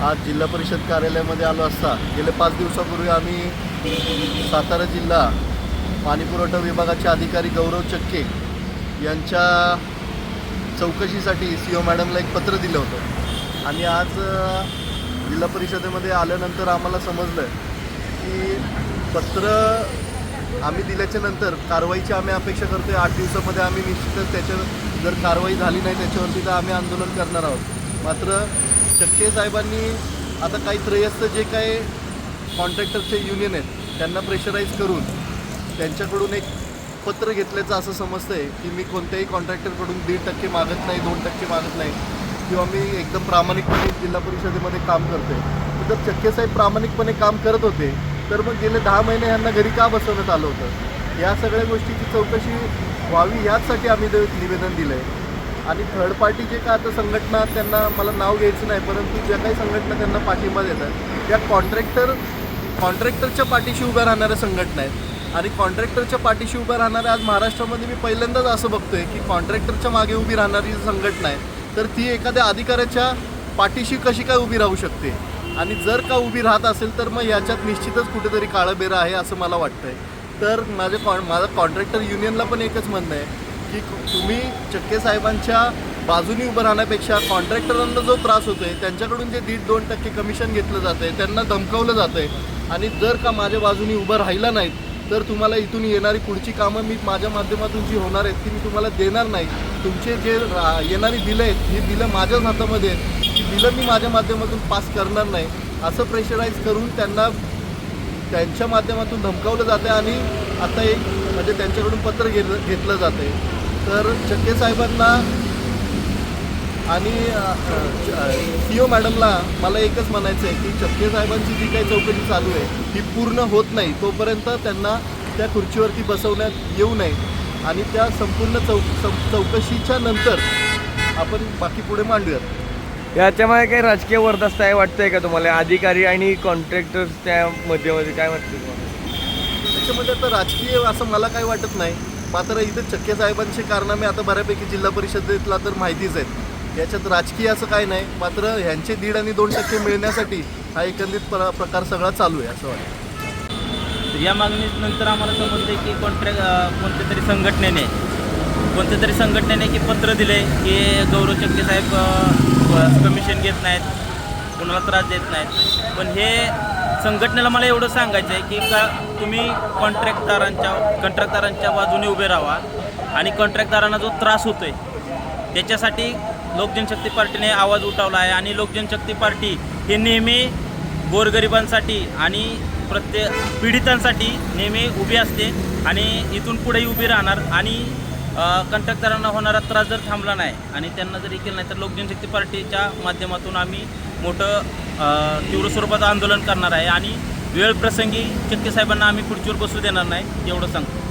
आज जिल्हा परिषद कार्यालयामध्ये आलो असता. गेले पाच दिवसापूर्वी आम्ही सातारा जिल्हा पाणीपुरवठा विभागाचे अधिकारी गौरव चक्के यांच्या चौकशीसाठी सी ओ मॅडमला एक पत्र दिलं होतं. आणि आज जिल्हा परिषदेमध्ये आल्यानंतर आम्हाला समजलं की पत्र आम्ही दिल्याच्या नंतर कारवाईची आम्ही अपेक्षा करतोय. आठ दिवसामध्ये आम्ही निश्चितच त्याच्यावर जर कारवाई झाली नाही त्याच्यावरती तर आम्ही आंदोलन करणार आहोत. मात्र चटके साहेबांनी आता काही त्रयस्थ जे काही कॉन्ट्रॅक्टरचे युनियन आहेत त्यांना प्रेशराईज करून त्यांच्याकडून एक पत्र घेतल्याचं असं समजतंय की मी कोणत्याही कॉन्ट्रॅक्टरकडून दीड टक्के मागत नाही दोन टक्के मागत नाही किंवा मी एकदम प्रामाणिकपणे जिल्हा परिषदेमध्ये काम करतोय. जर चक्के साहेब प्रामाणिकपणे काम करत होते तर मग गेले दहा महिने यांना घरी का बसवण्यात आलं होतं? या सगळ्या गोष्टीची चौकशी व्हावी याचसाठी आम्ही निवेदन दिलं आहे आणि थर्ड पार्टी जे काय आता संघटना त्यांना मला नाव घ्यायचं नाही परंतु ज्या काही संघटना त्यांना पाठिंबा देतात त्या कॉन्ट्रॅक्टर कॉन्ट्रॅक्टरच्या पाठीशी उभ्या राहणाऱ्या संघटना आहेत. आणि कॉन्ट्रॅक्टरच्या पाठीशी उभ्या राहणाऱ्या आज महाराष्ट्रामध्ये मी पहिल्यांदाच असं बघतोय की कॉन्ट्रॅक्टरच्या मागे उभी राहणारी संघटना आहे तर ती एखाद्या अधिकाऱ्याच्या पाठीशी कशी काय उभी राहू शकते? आणि जर का उभी राहत असेल तर मग याच्यात निश्चितच कुठेतरी काळबेरा आहे असं मला वाटतंय. तर माझे कॉ माझं कॉन्ट्रॅक्टर युनियनला पण एकच म्हणणं आहे की तुम्ही चक्के साहेबांच्या बाजूनी उभं राहण्यापेक्षा कॉन्ट्रॅक्टरांना जो त्रास होतो आहे त्यांच्याकडून जे दीड दोन टक्के कमिशन घेतलं जातं आहे त्यांना धमकावलं जातं आहे आणि जर का माझ्या बाजूनी उभं राहिला नाहीत तर तुम्हाला इथून येणारी पुढची कामं मी माझ्या माध्यमातून जी होणार आहेत ती मी तुम्हाला देणार नाही तुमचे जे रा- येणारी बिलं आहेत ही बिलं माझ्याच हातामध्ये आहेत. ती बिलं मी माझ्या माध्यमातून पास करणार नाही. असं प्रेशराईज करून त्यांना त्यांच्या माध्यमातून धमकावलं जातं आणि आता एक म्हणजे त्यांच्याकडून पत्र घेतलं घेतलं जातं आहे तर चक्के साहेबांना आणि सी ओ मॅडमला मला एकच म्हणायचं आहे की चक्के साहेबांची जी काही चौकशी चालू आहे ही पूर्ण होत नाही. तोपर्यंत त्यांना त्या खुर्चीवरती बसवण्यात येऊ नये. आणि त्या संपूर्ण चौ चौकशीच्या नंतर आपण बाकी पुढे मांडूयात. याच्यामध्ये काही राजकीय वर्दस्त आहे वाटतंय का तुम्हाला? अधिकारी आणि कॉन्ट्रॅक्टर त्या मध्यमध्ये काय वाटतं तुम्हाला? त्याच्यामध्ये आता राजकीय असं मला काही वाटत नाही. मात्र इथं चक्के साहेबांचे कारनामे आता बऱ्यापैकी जिल्हा परिषदेतला तर माहितीच आहेत. याच्यात राजकीय असं काही नाही मात्र ह्यांचे दीड आणि दोन टक्के मिळण्यासाठी हा एकंदरीत प्र- प्रकार सगळा चालू आहे असं वाटतं. या मागणीनंतर आम्हाला समजते की कॉन्ट्रॅक्ट कोणत्या तरी संघटनेने कोणत्या तरी संघटनेने की पत्र दिले की गौरव चक्के साहेब कमिशन घेत नाहीत कोणाला त्रास देत नाहीत. पण हे संघटनेला मला एवढं सांगायचं आहे की का तुम्ही कॉन्ट्रॅक्टदारांच्या कॉन्ट्रॅक्टदारांच्या बाजूने उभे राहा आणि कॉन्ट्रॅक्टदारांना जो त्रास होतो आहे त्याच्यासाठी लोकजनशक्ती पार्टीने आवाज उठवला आहे आणि लोकजनशक्ती पार्टी ही नेहमी गोरगरिबांसाठी आणि प्रत्येक पीडितांसाठी नेहमी उभी असते आणि इथून पुढेही उभी राहणार आणि कंट्रॅक्टरांना होणारा त्रास जर थांबला नाही आणि त्यांना जर हे केलं नाही तर लोकजनशक्ती पार्टीच्या माध्यमातून आम्ही मोठं तीव्र स्वरूपात आंदोलन करणार आहे. आणि वेळ प्रसंगी चक्के साहेबांना आम्ही खुर्चीवर बसू देणार नाही एवढं सांगतो.